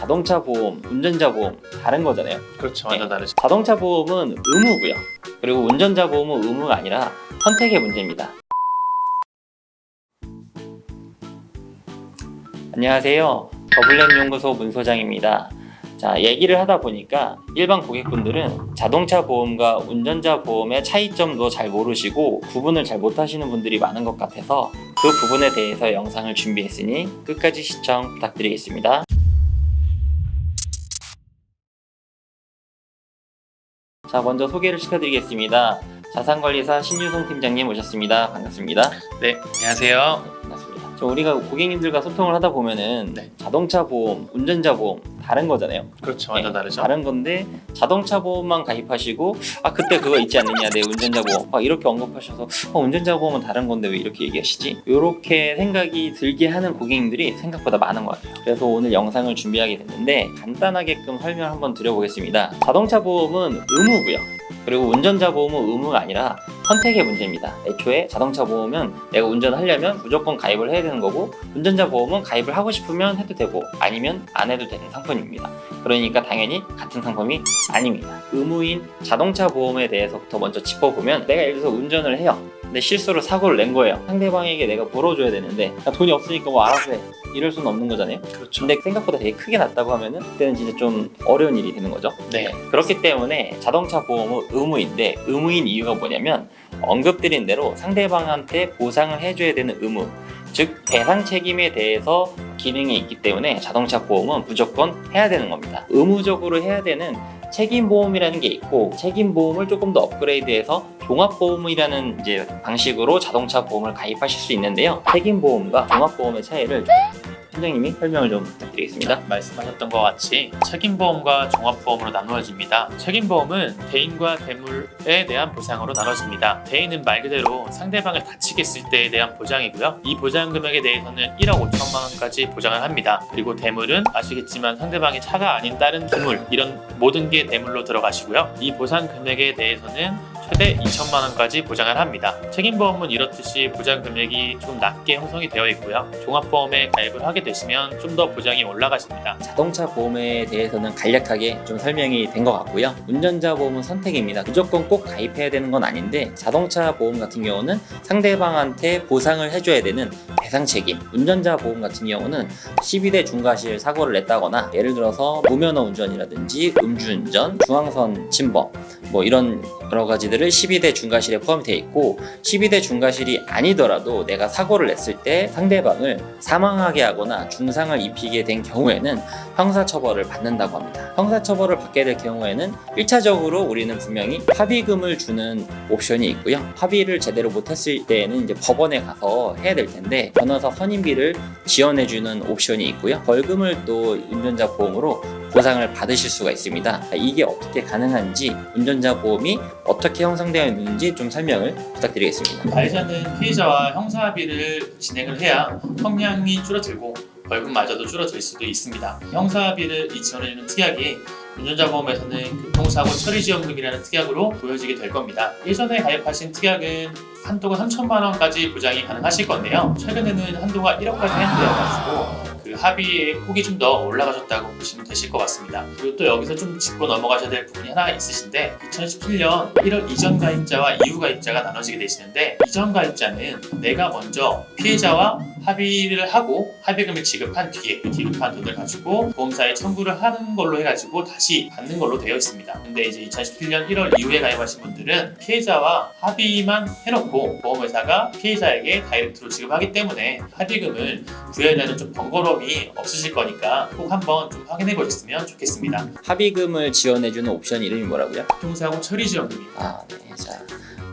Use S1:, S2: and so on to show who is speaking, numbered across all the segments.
S1: 자동차 보험, 운전자 보험 다른 거잖아요.
S2: 그렇죠.
S1: 완전
S2: 다르죠.
S1: 자동차 보험은 의무고요. 그리고 운전자 보험은 의무가 아니라 선택의 문제입니다. 안녕하세요. 더블랙 연구소 문 소장입니다. 자, 얘기를 하다 보니까 일반 고객분들은 자동차 보험과 운전자 보험의 차이점도 잘 모르시고 구분을 잘 못하시는 분들이 많은 것 같아서 그 부분에 대해서 영상을 준비했으니 끝까지 시청 부탁드리겠습니다. 자, 먼저 소개를 시켜드리겠습니다. 자산관리사 신유송 팀장님 오셨습니다. 반갑습니다.
S2: 네, 안녕하세요.
S1: 반갑습니다. 저 우리가 고객님들과 소통을 하다 보면은
S2: 네.
S1: 자동차 보험, 운전자 보험 다른 거잖아요.
S2: 그렇죠. 완전
S1: 네,
S2: 다르죠.
S1: 다른 건데 자동차 보험만 가입하시고 아 그때 그거 있지 않느냐 내 운전자 보험 막 이렇게 언급하셔서 어, 운전자 보험은 다른 건데 왜 이렇게 얘기하시지? 이렇게 생각이 들게 하는 고객님들이 생각보다 많은 것 같아요. 그래서 오늘 영상을 준비하게 됐는데 간단하게끔 설명 한번 드려보겠습니다. 자동차 보험은 의무고요. 그리고 운전자 보험은 의무가 아니라 선택의 문제입니다. 애초에 자동차 보험은 내가 운전하려면 무조건 가입을 해야 되는 거고 운전자 보험은 가입을 하고 싶으면 해도 되고 아니면 안 해도 되는 상품입니다. 그러니까 당연히 같은 상품이 아닙니다. 의무인 자동차 보험에 대해서부터 먼저 짚어보면 내가 예를 들어서 운전을 해요. 근데 실수로 사고를 낸 거예요. 상대방에게 내가 물어줘야 되는데 나 돈이 없으니까 뭐 알아서 해. 이럴 수는 없는 거잖아요.
S2: 그렇죠.
S1: 근데 생각보다 되게 크게 났다고 하면은 그때는 진짜 좀 어려운 일이 되는 거죠.
S2: 네.
S1: 그렇기 때문에 자동차 보험은 의무인데 의무인 이유가 뭐냐면 언급드린 대로 상대방한테 보상을 해줘야 되는 의무 즉 배상 책임에 대해서 기능이 있기 때문에 자동차 보험은 무조건 해야 되는 겁니다 의무적으로 해야 되는 책임 보험이라는 게 있고 책임 보험을 조금 더 업그레이드해서 종합 보험이라는 이제 방식으로 자동차 보험을 가입하실 수 있는데요 책임 보험과 종합 보험의 차이를 팀장님이 설명을 좀 부탁드리겠습니다
S2: 말씀하셨던 것 같이 책임보험과 종합보험으로 나누어집니다. 책임보험은 대인과 대물에 대한 보상으로 나눠집니다. 대인은 말 그대로 상대방을 다치게 했을 때에 대한 보장이고요. 이 보장 금액에 대해서는 1억 5천만 원까지 보장을 합니다. 그리고 대물은 아시겠지만 상대방의 차가 아닌 다른 기물 이런 모든 게 대물로 들어가시고요. 이 보상 금액에 대해서는 최대 2천만 원까지 보장을 합니다. 책임보험은 이렇듯이 보장 금액이 좀 낮게 형성이 되어 있고요. 종합보험에 가입을 하게 되시면 좀 더 보장이 올라가십니다.
S1: 자동차 보험에 대해서는 간략하게 좀 설명이 된 것 같고요. 운전자 보험은 선택입니다. 무조건 꼭 가입해야 되는 건 아닌데 자동차 보험 같은 경우는 상대방한테 보상을 해줘야 되는 배상 책임. 운전자 보험 같은 경우는 12대 중과실 사고를 냈다거나 예를 들어서 무면허 운전이라든지 음주운전, 중앙선 침범 뭐 이런 여러 가지들을 12대 중과실에 포함이 되어 있고 12대 중과실이 아니더라도 내가 사고를 냈을 때 상대방을 사망하게 하거나 중상을 입히게 된 경우에는 형사처벌을 받는다고 합니다. 형사처벌을 받게 될 경우에는 1차적으로 우리는 분명히 합의금을 주는 옵션이 있고요. 합의를 제대로 못했을 때에는 이제 법원에 가서 해야 될 텐데 변호사 선임비를 지원해주는 옵션이 있고요. 벌금을 또 운전자 보험으로 보상을 받으실 수가 있습니다. 이게 어떻게 가능한지 운전자 보험이 어떻게 형성되어 있는지 좀 설명을 부탁드리겠습니다.
S2: 가해자는 피해자와 형사합의를 진행을 해야 형량이 줄어들고 벌금마저도 줄어들 수도 있습니다. 형사합의를 이 지원해주는 특약이 운전자 보험에서는 교통사고 처리지원금이라는 특약으로 보여지게 될 겁니다. 예전에 가입하신 특약은 한도가 3천만 원까지 보장이 가능하실 건데요. 최근에는 한도가 1억까지 해당되어가지고 그 합의의 폭이 좀 더 올라가셨다고 보시면 되실 것 같습니다. 그리고 또 여기서 좀 짚고 넘어가셔야 될 부분이 하나 있으신데 2017년 1월 이전 가입자와 이후 가입자가 나눠지게 되시는데 이전 가입자는 내가 먼저 피해자와 합의를 하고 합의금을 지급한 뒤에 그 지급한 돈을 가지고 보험사에 청구를 하는 걸로 해가지고 다시 받는 걸로 되어 있습니다. 근데 이제 2017년 1월 이후에 가입하신 분들은 피해자와 합의만 해놓고 보험회사가 피해자에게 다이렉트로 지급하기 때문에 합의금을 구해내는 좀 번거로 움이 없으실 거니까 꼭 한번 좀 확인해 보셨으면 좋겠습니다.
S1: 합의금을 지원해주는 옵션 이름이 뭐라고요?
S2: 교통사고 처리 지원금입니다.
S1: 아, 네. 자,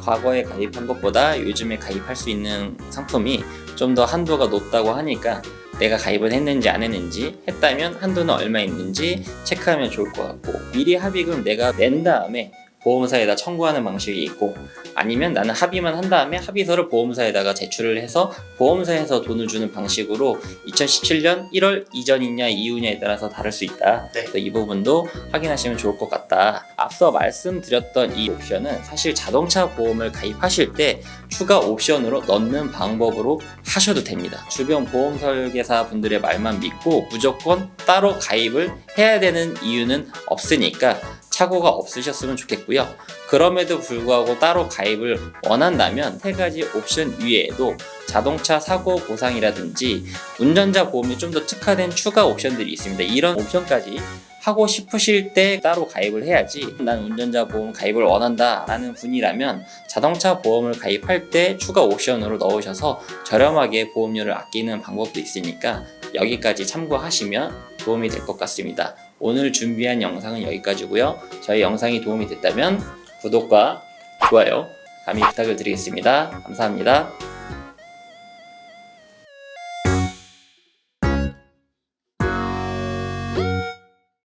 S1: 과거에 가입한 것보다 요즘에 가입할 수 있는 상품이 좀 더 한도가 높다고 하니까 내가 가입을 했는지 안 했는지 했다면 한도는 얼마 있는지 체크하면 좋을 것 같고 미리 합의금 내가 낸 다음에 보험사에다 청구하는 방식이 있고 아니면 나는 합의만 한 다음에 합의서를 보험사에다가 제출을 해서 보험사에서 돈을 주는 방식으로 2017년 1월 이전이냐 이후냐에 따라서 다를 수 있다.
S2: 네.
S1: 그래서 이 부분도 확인하시면 좋을 것 같다. 앞서 말씀드렸던 이 옵션은 사실 자동차 보험을 가입하실 때 추가 옵션으로 넣는 방법으로 하셔도 됩니다. 주변 보험 설계사 분들의 말만 믿고 무조건 따로 가입을 해야 되는 이유는 없으니까 착오가 없으셨으면 좋겠고요. 그럼에도 불구하고 따로 가입을 원한다면 세 가지 옵션 위에도 자동차 사고 보상이라든지 운전자 보험이 좀 더 특화된 추가 옵션들이 있습니다. 이런 옵션까지 하고 싶으실 때 따로 가입을 해야지 난 운전자 보험 가입을 원한다 라는 분이라면 자동차 보험을 가입할 때 추가 옵션으로 넣으셔서 저렴하게 보험료를 아끼는 방법도 있으니까 여기까지 참고하시면 도움이 될 것 같습니다. 오늘 준비한 영상은 여기까지고요. 저희 영상이 도움이 됐다면 구독과 좋아요 감히 부탁을 드리겠습니다. 감사합니다.